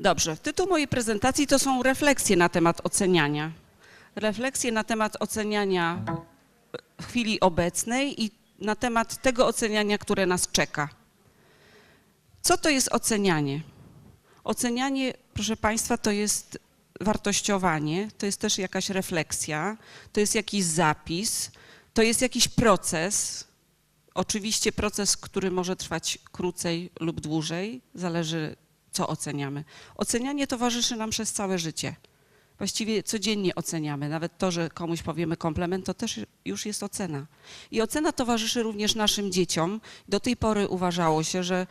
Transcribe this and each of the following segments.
Dobrze, tytuł mojej prezentacji to są refleksje na temat oceniania. Refleksje na temat oceniania w chwili obecnej i na temat tego oceniania, które nas czeka. Co to jest ocenianie? Ocenianie, proszę Państwa, to jest wartościowanie, to jest też jakaś refleksja, to jest jakiś zapis, to jest jakiś proces. Oczywiście proces, który może trwać krócej lub dłużej, zależy co oceniamy. Ocenianie towarzyszy nam przez całe życie. Właściwie codziennie oceniamy. Nawet to, że komuś powiemy komplement, to też już jest ocena. I ocena towarzyszy również naszym dzieciom. Do tej pory uważało się, że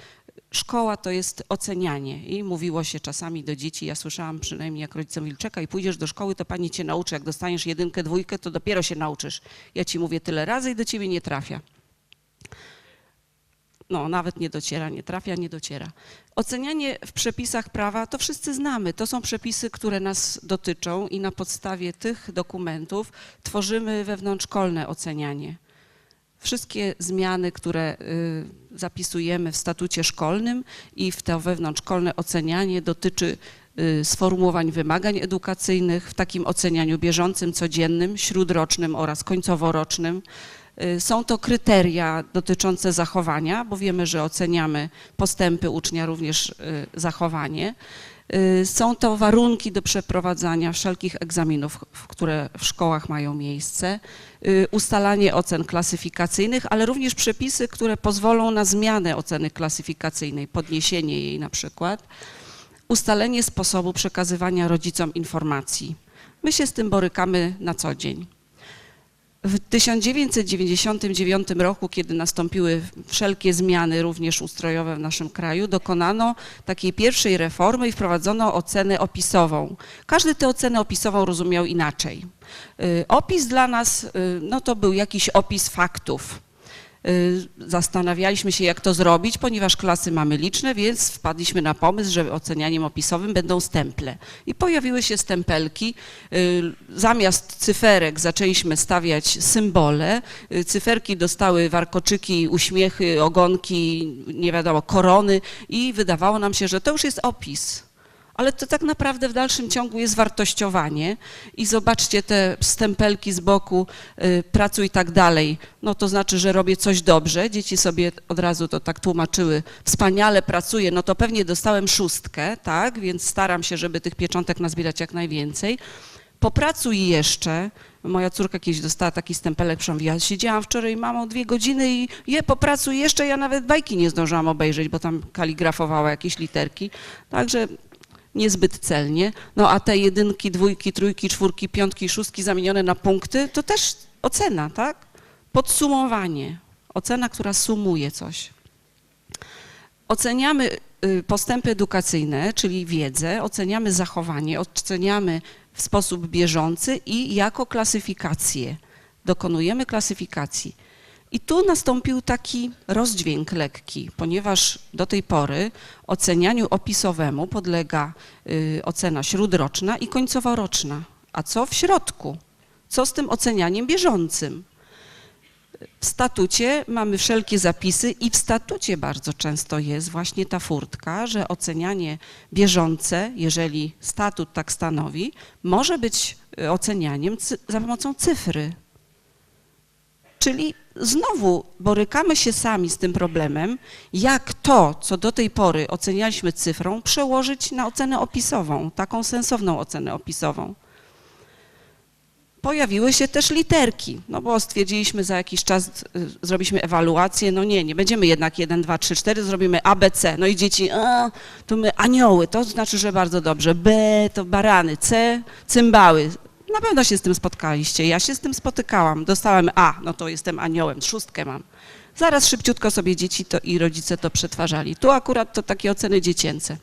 szkoła to jest ocenianie. I mówiło się czasami do dzieci, ja słyszałam przynajmniej jak rodzice mówili, czekaj, pójdziesz do szkoły, to pani cię nauczy. Jak dostaniesz jedynkę, dwójkę, to dopiero się nauczysz. Ja ci mówię tyle razy i do ciebie nie trafia. No, nawet nie dociera, nie trafia, nie dociera. Ocenianie w przepisach prawa to wszyscy znamy. To są przepisy, które nas dotyczą i na podstawie tych dokumentów tworzymy wewnątrzszkolne ocenianie. Wszystkie zmiany, które y, zapisujemy w statucie szkolnym i w to wewnątrzszkolne ocenianie dotyczy y, sformułowań wymagań edukacyjnych w takim ocenianiu bieżącym, codziennym, śródrocznym oraz końcoworocznym. Y, Są to kryteria dotyczące zachowania, bo wiemy, że oceniamy postępy ucznia, również y, zachowanie. Y, Są to warunki do przeprowadzania wszelkich egzaminów, które w szkołach mają miejsce, ustalanie ocen klasyfikacyjnych, ale również przepisy, które pozwolą na zmianę oceny klasyfikacyjnej, podniesienie jej na przykład, ustalenie sposobu przekazywania rodzicom informacji. My się z tym borykamy na co dzień. W 1999 roku, kiedy nastąpiły wszelkie zmiany, również ustrojowe w naszym kraju, dokonano takiej pierwszej reformy i wprowadzono ocenę opisową. Każdy tę ocenę opisową rozumiał inaczej. Y, Opis dla nas y, no to był jakiś opis faktów. Y, Zastanawialiśmy się, jak to zrobić, ponieważ klasy mamy liczne, więc wpadliśmy na pomysł, że ocenianiem opisowym będą stemple. I pojawiły się stempelki. Y, Zamiast cyferek zaczęliśmy stawiać symbole. Y, Cyferki dostały warkoczyki, uśmiechy, ogonki, nie wiadomo, korony i wydawało nam się, że to już jest opis. Ale to tak naprawdę w dalszym ciągu jest wartościowanie i zobaczcie te stempelki z boku, y, pracuj tak dalej. No to znaczy, że robię coś dobrze. Dzieci sobie od razu to tak tłumaczyły. Wspaniale pracuję, no to pewnie dostałem szóstkę, tak? Więc staram się, żeby tych pieczątek nazbierać jak najwięcej. Popracuj jeszcze. Moja córka kiedyś dostała taki stempelek, przemówiła, siedziałam wczoraj mamo dwie godziny i je, popracuj jeszcze, ja nawet bajki nie zdążyłam obejrzeć, bo tam kaligrafowała jakieś literki. Także niezbyt celnie. No a te jedynki, dwójki, trójki, czwórki, piątki, szóstki zamienione na punkty, to też ocena, tak? Podsumowanie. Ocena, która sumuje coś. Oceniamy y, postępy edukacyjne, czyli wiedzę, oceniamy zachowanie, oceniamy w sposób bieżący i jako klasyfikację. Dokonujemy klasyfikacji. I tu nastąpił taki rozdźwięk lekki, ponieważ do tej pory ocenianiu opisowemu podlega y, ocena śródroczna i końcoworoczna. A co w środku? Co z tym ocenianiem bieżącym? W statucie mamy wszelkie zapisy i w statucie bardzo często jest właśnie ta furtka, że ocenianie bieżące, jeżeli statut tak stanowi, może być y, ocenianiem za pomocą cyfry. Czyli znowu borykamy się sami z tym problemem, jak to, co do tej pory ocenialiśmy cyfrą, przełożyć na ocenę opisową, taką sensowną ocenę opisową. Pojawiły się też literki, no bo stwierdziliśmy za jakiś czas, y, zrobiliśmy ewaluację, no nie, nie będziemy jednak 1, 2, 3, 4, zrobimy A, B, C. No i dzieci, a, to my anioły, to znaczy, że bardzo dobrze. B to barany, C cymbały. Na pewno się z tym spotkaliście, ja się z tym spotykałam. Dostałem A, no to jestem aniołem, szóstkę mam. Zaraz szybciutko sobie dzieci to i rodzice to przetwarzali. Tu akurat to takie oceny dziecięce.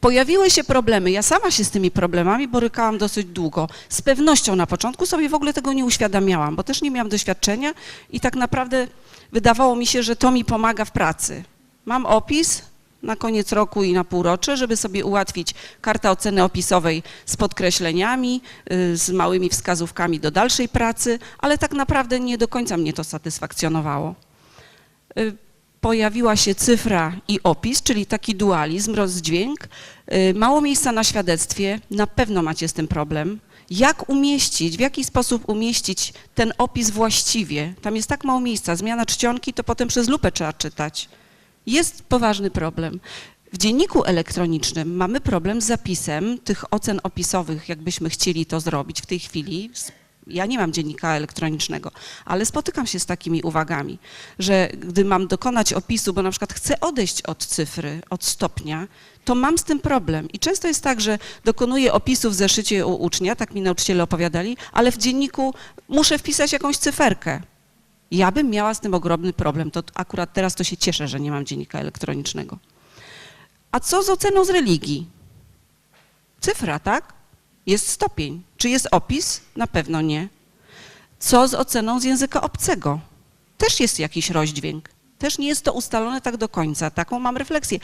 Pojawiły się problemy. Ja sama się z tymi problemami borykałam dosyć długo. Z pewnością na początku sobie w ogóle tego nie uświadamiałam, bo też nie miałam doświadczenia i tak naprawdę wydawało mi się, że to mi pomaga w pracy. Mam opis na koniec roku i na półrocze, żeby sobie ułatwić kartę oceny opisowej z podkreśleniami, y, z małymi wskazówkami do dalszej pracy, ale tak naprawdę nie do końca mnie to satysfakcjonowało. Y, pojawiła się cyfra i opis, czyli taki dualizm, rozdźwięk. Y, Mało miejsca na świadectwie, na pewno macie z tym problem. Jak umieścić, w jaki sposób umieścić ten opis właściwie? Tam jest tak mało miejsca, zmiana czcionki to potem przez lupę trzeba czytać. Jest poważny problem. W dzienniku elektronicznym mamy problem z zapisem tych ocen opisowych, jakbyśmy chcieli to zrobić w tej chwili. Ja nie mam dziennika elektronicznego, ale spotykam się z takimi uwagami, że gdy mam dokonać opisu, bo na przykład chcę odejść od cyfry, od stopnia, to mam z tym problem. I często jest tak, że dokonuję opisu w zeszycie u ucznia, tak mi nauczyciele opowiadali, ale w dzienniku muszę wpisać jakąś cyferkę. Ja bym miała z tym ogromny problem. To akurat teraz to się cieszę, że nie mam dziennika elektronicznego. A co z oceną z religii? Cyfra, tak? Jest stopień. Czy jest opis? Na pewno nie. Co z oceną z języka obcego? Też jest jakiś rozdźwięk. Też nie jest to ustalone tak do końca. Taką mam refleksję.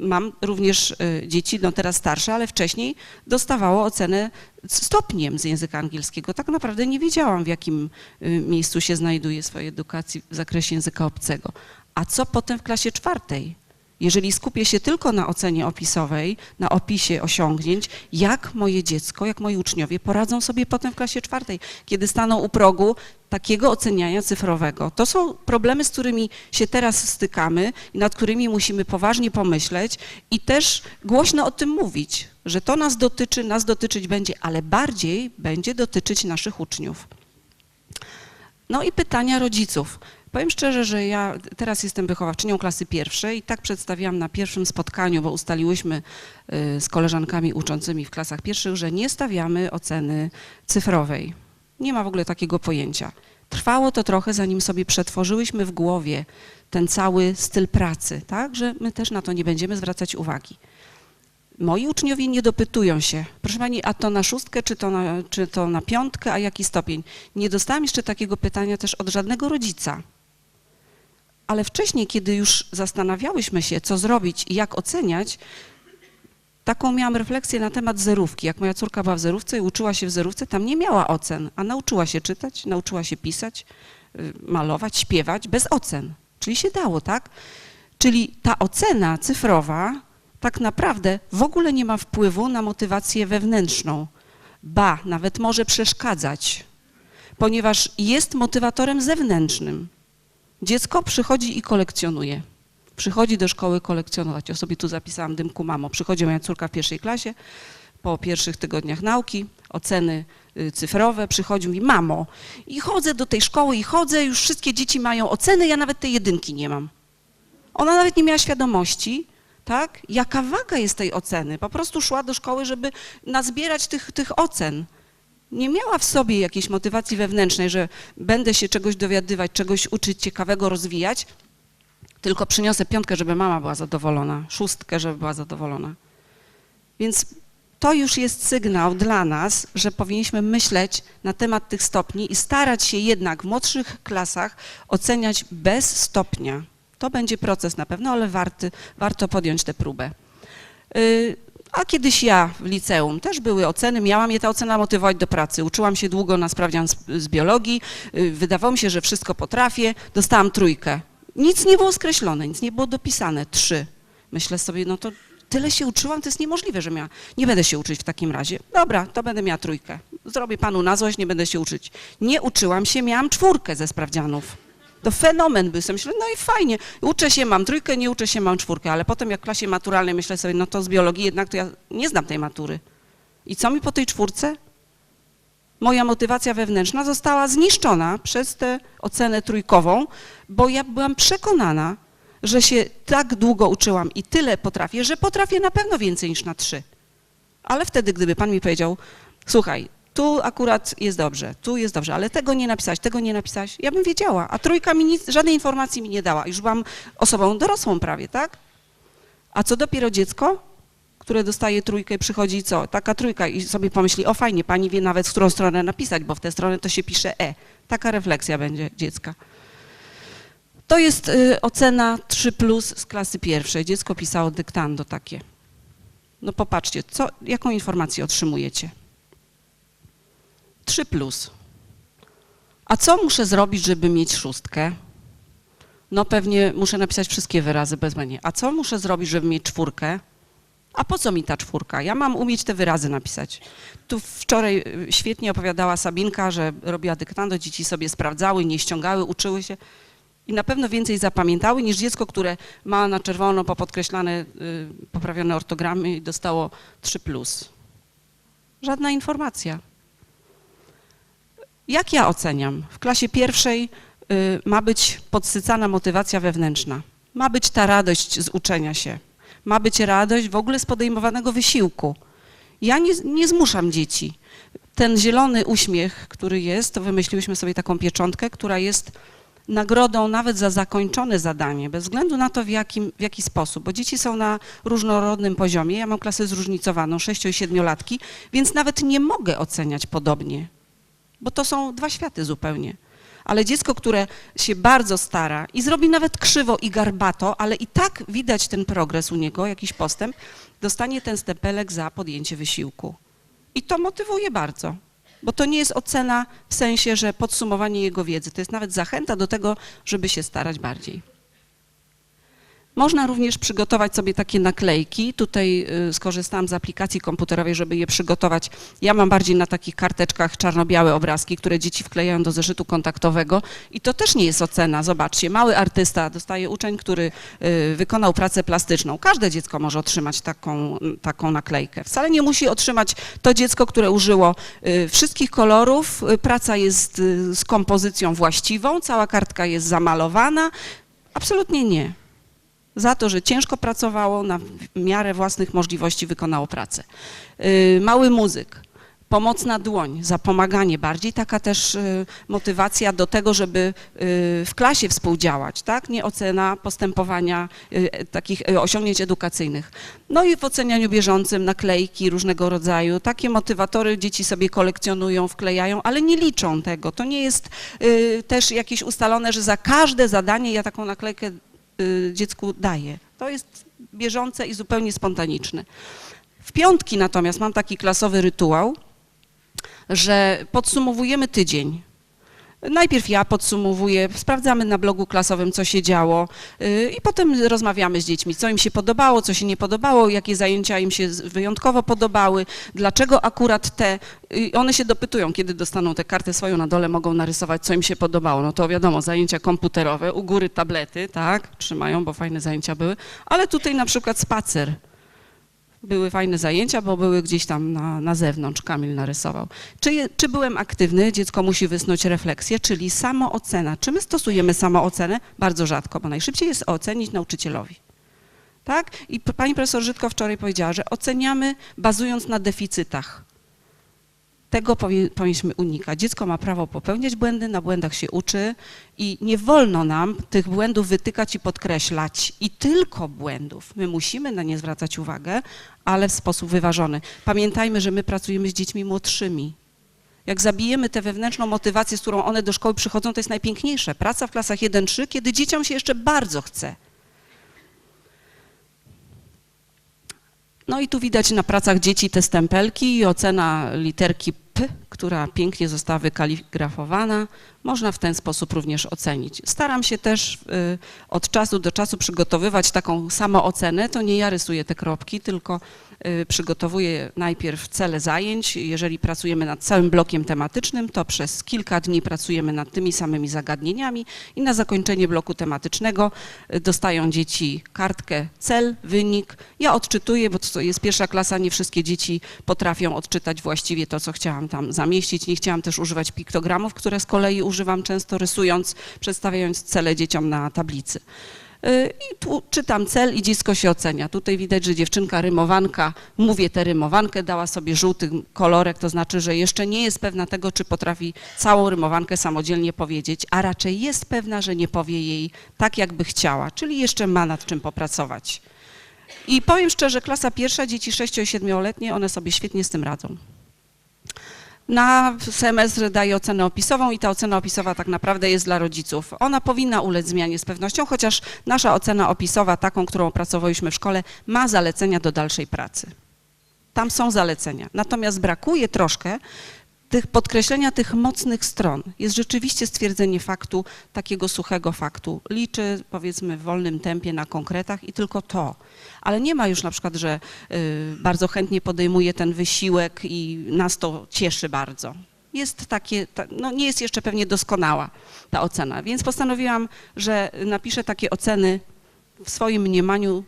Mam również y, dzieci, no teraz starsze, ale wcześniej dostawało ocenę stopniem z języka angielskiego. Tak naprawdę nie wiedziałam, w jakim y, miejscu się znajduje swojej edukacji w zakresie języka obcego. A co potem w klasie czwartej? Jeżeli skupię się tylko na ocenie opisowej, na opisie osiągnięć, jak moje dziecko, jak moi uczniowie poradzą sobie potem w klasie czwartej, kiedy staną u progu takiego oceniania cyfrowego. To są problemy, z którymi się teraz stykamy i nad którymi musimy poważnie pomyśleć i też głośno o tym mówić, że to nas dotyczy, nas dotyczyć będzie, ale bardziej będzie dotyczyć naszych uczniów. No i pytania rodziców. Powiem szczerze, że ja teraz jestem wychowawczynią klasy pierwszej i tak przedstawiłam na pierwszym spotkaniu, bo ustaliłyśmy y, z koleżankami uczącymi w klasach pierwszych, że nie stawiamy oceny cyfrowej. Nie ma w ogóle takiego pojęcia. Trwało to trochę, zanim sobie przetworzyłyśmy w głowie ten cały styl pracy, tak, że my też na to nie będziemy zwracać uwagi. Moi uczniowie nie dopytują się, proszę pani, a to na szóstkę, czy to na, czy to na piątkę, a jaki stopień? Nie dostałam jeszcze takiego pytania też od żadnego rodzica. Ale wcześniej, kiedy już zastanawiałyśmy się, co zrobić i jak oceniać, taką miałam refleksję na temat zerówki. Jak moja córka była w zerówce i uczyła się w zerówce, tam nie miała ocen, a nauczyła się czytać, nauczyła się pisać, y, malować, śpiewać bez ocen. Czyli się dało, tak? Czyli ta ocena cyfrowa tak naprawdę w ogóle nie ma wpływu na motywację wewnętrzną. Ba, nawet może przeszkadzać, ponieważ jest motywatorem zewnętrznym. Dziecko przychodzi i kolekcjonuje. Przychodzi do szkoły kolekcjonować. Ja sobie tu zapisałam dymku mamo. Przychodzi moja córka w pierwszej klasie, po pierwszych tygodniach nauki, oceny y, cyfrowe, przychodzi i mówi, mamo, i chodzę do tej szkoły i chodzę, już wszystkie dzieci mają oceny, ja nawet tej jedynki nie mam. Ona nawet nie miała świadomości, tak, jaka waga jest tej oceny. Po prostu szła do szkoły, żeby nazbierać tych, tych ocen nie miała w sobie jakiejś motywacji wewnętrznej, że będę się czegoś dowiadywać, czegoś uczyć ciekawego, rozwijać, tylko przyniosę piątkę, żeby mama była zadowolona, szóstkę, żeby była zadowolona. Więc to już jest sygnał dla nas, że powinniśmy myśleć na temat tych stopni i starać się jednak w młodszych klasach oceniać bez stopnia. To będzie proces na pewno, ale warty, warto podjąć tę próbę. Yy, a kiedyś ja w liceum też były oceny, miałam je ta ocena motywować do pracy. Uczyłam się długo na sprawdzian z, z biologii, yy, wydawało mi się, że wszystko potrafię, dostałam trójkę. Nic nie było skreślone, nic nie było dopisane, trzy. Myślę sobie, no to tyle się uczyłam, to jest niemożliwe, że miała. Nie będę się uczyć w takim razie. Dobra, to będę miała trójkę. Zrobię panu na złość, nie będę się uczyć. Nie uczyłam się, miałam czwórkę ze sprawdzianów. To fenomen był. Myślę, no i fajnie, uczę się, mam trójkę, nie uczę się, mam czwórkę, ale potem jak w klasie maturalnej myślę sobie, no to z biologii jednak to ja nie znam tej matury. I co mi po tej czwórce? Moja motywacja wewnętrzna została zniszczona przez tę ocenę trójkową, bo ja byłam przekonana, że się tak długo uczyłam i tyle potrafię, że potrafię na pewno więcej niż na trzy. Ale wtedy, gdyby pan mi powiedział, słuchaj, tu akurat jest dobrze, tu jest dobrze, ale tego nie napisałeś, tego nie napisałeś, ja bym wiedziała, a trójka mi nic, żadnej informacji mi nie dała. Już byłam osobą dorosłą prawie, tak? A co dopiero dziecko, które dostaje trójkę przychodzi co? Taka trójka i sobie pomyśli, o fajnie, pani wie nawet, w którą stronę napisać, bo w tę stronę to się pisze E. Taka refleksja będzie dziecka. To jest y, ocena 3 plus z klasy pierwszej. Dziecko pisało dyktando takie. No popatrzcie, co, jaką informację otrzymujecie? 3 plus. A co muszę zrobić, żeby mieć szóstkę? No pewnie muszę napisać wszystkie wyrazy bezbłędnie. A co muszę zrobić, żeby mieć czwórkę? A po co mi ta czwórka? Ja mam umieć te wyrazy napisać. Tu wczoraj y, świetnie opowiadała Sabinka, że robiła dyktando, dzieci sobie sprawdzały, nie ściągały, uczyły się i na pewno więcej zapamiętały niż dziecko, które ma na czerwono popodkreślane, y, poprawione ortogramy i dostało 3+. Plus. Żadna informacja. Jak ja oceniam? W klasie pierwszej y, ma być podsycana motywacja wewnętrzna. Ma być ta radość z uczenia się. Ma być radość w ogóle z podejmowanego wysiłku. Ja nie, nie zmuszam dzieci. Ten zielony uśmiech, który jest, to wymyśliłyśmy sobie taką pieczątkę, która jest nagrodą nawet za zakończone zadanie, bez względu na to, w, jakim, w jaki sposób, bo dzieci są na różnorodnym poziomie. Ja mam klasę zróżnicowaną, 6 i 7-latki, więc nawet nie mogę oceniać podobnie, bo to są dwa światy zupełnie. Ale dziecko, które się bardzo stara i zrobi nawet krzywo i garbato, ale i tak widać ten progres u niego, jakiś postęp, dostanie ten stempelek za podjęcie wysiłku. I to motywuje bardzo, bo to nie jest ocena w sensie, że podsumowanie jego wiedzy, to jest nawet zachęta do tego, żeby się starać bardziej. Można również przygotować sobie takie naklejki. Tutaj y, skorzystałam z aplikacji komputerowej, żeby je przygotować. Ja mam bardziej na takich karteczkach czarno-białe obrazki, które dzieci wklejają do zeszytu kontaktowego i to też nie jest ocena. Zobaczcie, mały artysta dostaje uczeń, który y, wykonał pracę plastyczną. Każde dziecko może otrzymać taką, taką naklejkę. Wcale nie musi otrzymać to dziecko, które użyło y, wszystkich kolorów. Praca jest z kompozycją właściwą, cała kartka jest zamalowana. Absolutnie nie za to, że ciężko pracowało, na miarę własnych możliwości wykonało pracę. Yy, Mały muzyk, pomocna dłoń, za pomaganie bardziej, taka też yy, motywacja do tego, żeby yy, w klasie współdziałać, tak? Nie ocena postępowania yy, takich osiągnięć edukacyjnych. No i w ocenianiu bieżącym naklejki różnego rodzaju, takie motywatory dzieci sobie kolekcjonują, wklejają, ale nie liczą tego. To nie jest też jakieś ustalone, że za każde zadanie ja taką naklejkę y, dziecku daje. To jest bieżące i zupełnie spontaniczne. W piątki natomiast mam taki klasowy rytuał, że podsumowujemy tydzień. Najpierw ja podsumowuję, sprawdzamy na blogu klasowym, co się działo y, i potem rozmawiamy z dziećmi, co im się podobało, co się nie podobało, jakie zajęcia im się wyjątkowo podobały, dlaczego akurat te. I one się dopytują, kiedy dostaną tę kartę swoją na dole, mogą narysować, co im się podobało. No to wiadomo, zajęcia komputerowe, u góry tablety, tak, trzymają, bo fajne zajęcia były, ale tutaj na przykład spacer. Były fajne zajęcia, bo były gdzieś tam na, na zewnątrz, Kamil narysował. Czy, czy byłem aktywny? Dziecko musi wysnuć refleksję, czyli samoocena. Czy my stosujemy samoocenę? Bardzo rzadko, bo najszybciej jest ocenić nauczycielowi. Tak? I pani profesor Żydko wczoraj powiedziała, że oceniamy bazując na deficytach. Tego powinniśmy unikać. Dziecko ma prawo popełniać błędy, na błędach się uczy i nie wolno nam tych błędów wytykać i podkreślać. I tylko błędów. My musimy na nie zwracać uwagę, ale w sposób wyważony. Pamiętajmy, że my pracujemy z dziećmi młodszymi. Jak zabijemy tę wewnętrzną motywację, z którą one do szkoły przychodzą, to jest najpiękniejsze. Praca w klasach 1-3, kiedy dzieciom się jeszcze bardzo chce. No i tu widać na pracach dzieci te stempelki i ocena literki P, która pięknie została wykaligrafowana. Można w ten sposób również ocenić. Staram się też y, od czasu do czasu przygotowywać taką samoocenę. To nie ja rysuję te kropki, tylko y, przygotowuję najpierw cele zajęć. Jeżeli pracujemy nad całym blokiem tematycznym, to przez kilka dni pracujemy nad tymi samymi zagadnieniami i na zakończenie bloku tematycznego y, dostają dzieci kartkę cel, wynik. Ja odczytuję, bo to jest pierwsza klasa, nie wszystkie dzieci potrafią odczytać właściwie to, co chciałam tam zamieścić. Nie chciałam też używać piktogramów, które z kolei używam często rysując, przedstawiając cele dzieciom na tablicy. Y, I tu czytam cel i dziecko się ocenia. Tutaj widać, że dziewczynka rymowanka, mówię tę rymowankę, dała sobie żółty kolorek, to znaczy, że jeszcze nie jest pewna tego, czy potrafi całą rymowankę samodzielnie powiedzieć, a raczej jest pewna, że nie powie jej tak, jakby chciała, czyli jeszcze ma nad czym popracować. I powiem szczerze, klasa pierwsza, dzieci 6 i 7-letnie, one sobie świetnie z tym radzą. Na semestr daje ocenę opisową i ta ocena opisowa tak naprawdę jest dla rodziców. Ona powinna ulec zmianie z pewnością, chociaż nasza ocena opisowa, taką, którą opracowaliśmy w szkole, ma zalecenia do dalszej pracy. Tam są zalecenia. Natomiast brakuje troszkę tych, podkreślenia tych mocnych stron jest rzeczywiście stwierdzenie faktu, takiego suchego faktu. Liczy powiedzmy w wolnym tempie na konkretach i tylko to. Ale nie ma już na przykład, że y, bardzo chętnie podejmuje ten wysiłek i nas to cieszy bardzo. Jest takie, ta, no nie jest jeszcze pewnie doskonała ta ocena, więc postanowiłam, że napiszę takie oceny w swoim mniemaniu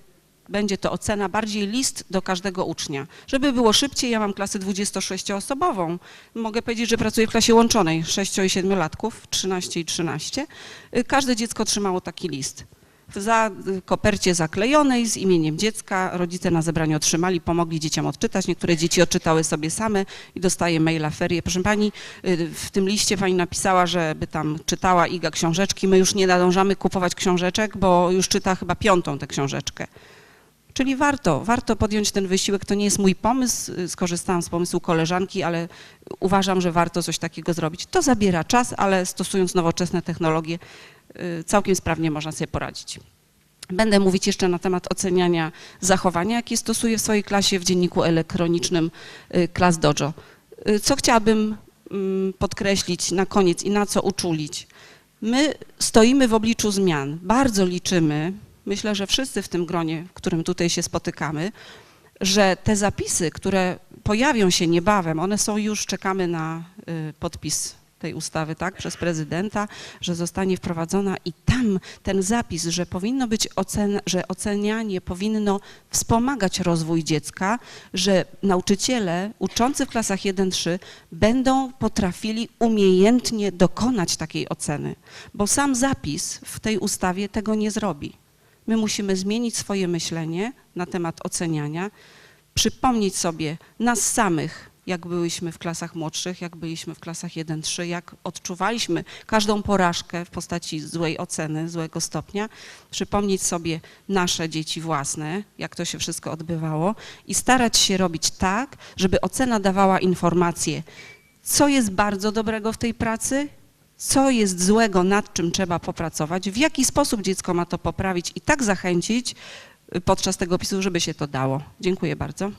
będzie to ocena, bardziej list do każdego ucznia. Żeby było szybciej, ja mam klasę 26-osobową. Mogę powiedzieć, że pracuję w klasie łączonej 6 i 7-latków, 13 i 13. Y, Każde dziecko otrzymało taki list. W za y, kopercie zaklejonej z imieniem dziecka rodzice na zebraniu otrzymali, pomogli dzieciom odczytać. Niektóre dzieci odczytały sobie same i dostaje maila ferie. Proszę pani, y, w tym liście pani napisała, żeby tam czytała Iga książeczki. My już nie nadążamy kupować książeczek, bo już czyta chyba piątą tę książeczkę. Czyli warto, warto podjąć ten wysiłek. To nie jest mój pomysł, skorzystałam z pomysłu koleżanki, ale uważam, że warto coś takiego zrobić. To zabiera czas, ale stosując nowoczesne technologie, y, całkiem sprawnie można sobie poradzić. Będę mówić jeszcze na temat oceniania zachowania, jakie stosuję w swojej klasie w dzienniku elektronicznym y, Class Dojo. Y, Co chciałabym mm, podkreślić na koniec i na co uczulić? My stoimy w obliczu zmian. Bardzo liczymy, myślę, że wszyscy w tym gronie, w którym tutaj się spotykamy, że te zapisy, które pojawią się niebawem, one są już, czekamy na y, podpis tej ustawy, tak, przez prezydenta, że zostanie wprowadzona i tam ten zapis, że powinno być ocen, że ocenianie powinno wspomagać rozwój dziecka, że nauczyciele uczący w klasach 1-3 będą potrafili umiejętnie dokonać takiej oceny, bo sam zapis w tej ustawie tego nie zrobi. My musimy zmienić swoje myślenie na temat oceniania, przypomnieć sobie nas samych, jak byliśmy w klasach młodszych, jak byliśmy w klasach 1-3, jak odczuwaliśmy każdą porażkę w postaci złej oceny, złego stopnia, przypomnieć sobie nasze dzieci własne, jak to się wszystko odbywało i starać się robić tak, żeby ocena dawała informacje, co jest bardzo dobrego w tej pracy, co jest złego, nad czym trzeba popracować, w jaki sposób dziecko ma to poprawić i tak zachęcić y, podczas tego opisu, żeby się to dało. Dziękuję bardzo.